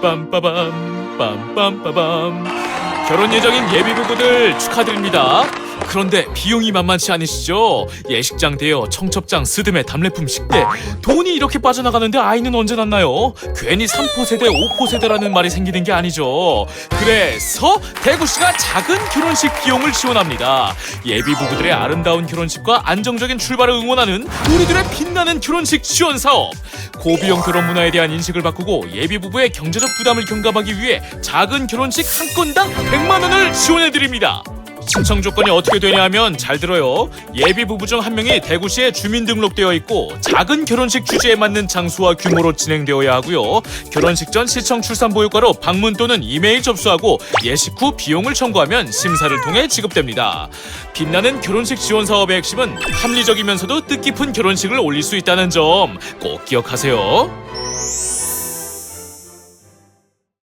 빰빠밤 빰빰빠밤 결혼 예정인 예비 부부들 축하드립니다. 그런데 비용이 만만치 않으시죠? 예식장 대여, 청첩장, 스드메, 답례품, 식대 돈이 이렇게 빠져나가는데 아이는 언제 낳나요? 괜히 3포 세대, 5포 세대라는 말이 생기는 게 아니죠. 그래서 대구시가 작은 결혼식 비용을 지원합니다. 예비 부부들의 아름다운 결혼식과 안정적인 출발을 응원하는 우리들의 빛나는 결혼식 지원 사업. 고비용 결혼 문화에 대한 인식을 바꾸고 예비 부부의 경제적 부담을 경감하기 위해 작은 결혼식 한 건당 100만 원을 지원해 드립니다. 신청 조건이 어떻게 되냐 하면 잘 들어요. 예비 부부 중 한 명이 대구시에 주민등록되어 있고 작은 결혼식 주제에 맞는 장소와 규모로 진행되어야 하고요. 결혼식 전 시청 출산보육과로 방문 또는 이메일 접수하고 예식 후 비용을 청구하면 심사를 통해 지급됩니다. 빛나는 결혼식 지원 사업의 핵심은 합리적이면서도 뜻깊은 결혼식을 올릴 수 있다는 점 꼭 기억하세요.